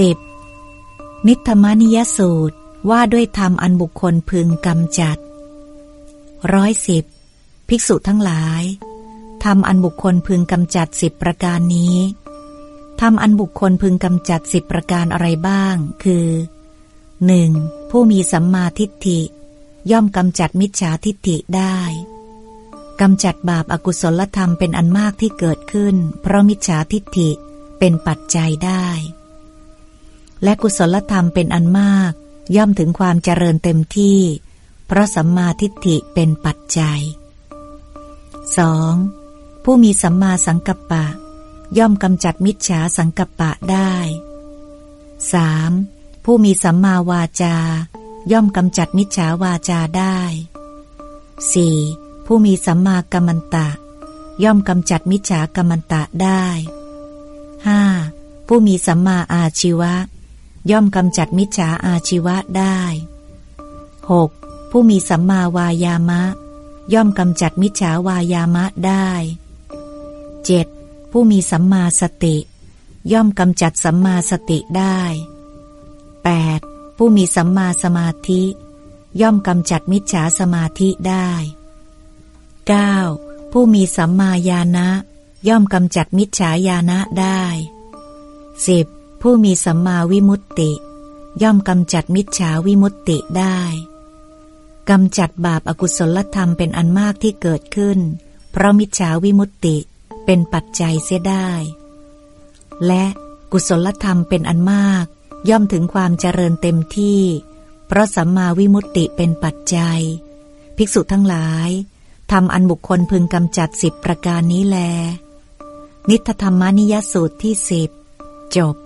สิบนิธรรมนิยสูตรว่าด้วยธรรมอันบุคคลพึงกำจัดร้อยสิบภิกษุทั้งหลายธรรมอันบุคคลพึงกำจัดสิบประการนี้ธรรมอันบุคคลพึงกำจัดสิบประการอะไรบ้าง คือ 1. ผู้มีสัมมาทิฏฐิ ย่อมกำจัดมิจฉาทิฏฐิได้กำจัดบาปอากุศลธรรมเป็นอันมากที่เกิดขึ้น เพราะมิจฉาทิฏฐิเป็นปัจจัยได้ และกุศลธรรมเป็นอันมาก ย่อมถึงความเจริญเต็มที่ เพราะสัมมาทิฏฐิเป็นปัจจัย 2. ผู้มีสัมมาสังกัปปะ ย่อมกำจัดมิจฉาสังกัปปะได้ 3. ผู้มีสัมมาวาจา ย่อมกำจัดมิจฉาวาจาได้ 4. ผู้มีสัมมากัมมันตะ ย่อมกำจัดมิจฉากัมมันตะได้ 5. ผู้มีสัมมาอาชีวะ ย่อมกำจัดมิจฉาอาชีวะได้ 6. ผู้มีสัมมาวายามะ ย่อมกำจัดมิจฉาวายามะได้ 7. ผู้มีสัมมาสติ ย่อมกำจัดสัมมาสติได้ 8. ผู้มีสัมมาสมาธิ ย่อมกำจัดมิจฉาสมาธิได้ 9. ผู้มีสัมมาญาณะ ย่อมกำจัดมิจฉาญาณะได้ 10. ผู้มีสัมมาวิมุตติ ย่อมกำจัดมิจฉาวิมุตติได้กำจัดบาปอากุศลธรรมเป็นอันมากที่เกิดขึ้น เพราะมิจฉาวิมุตติเป็นปัจจัยเสียได้ และกุศลธรรมเป็นอันมาก ย่อมถึงความเจริญเต็มที่ เพราะสัมมาวิมุตติเป็นปัจจัย ภิกษุทั้งหลายทำอันบุคคลพึงกำจัดสิบประการนี้แล นิทธรรมานิยสูตรที่สิบจบ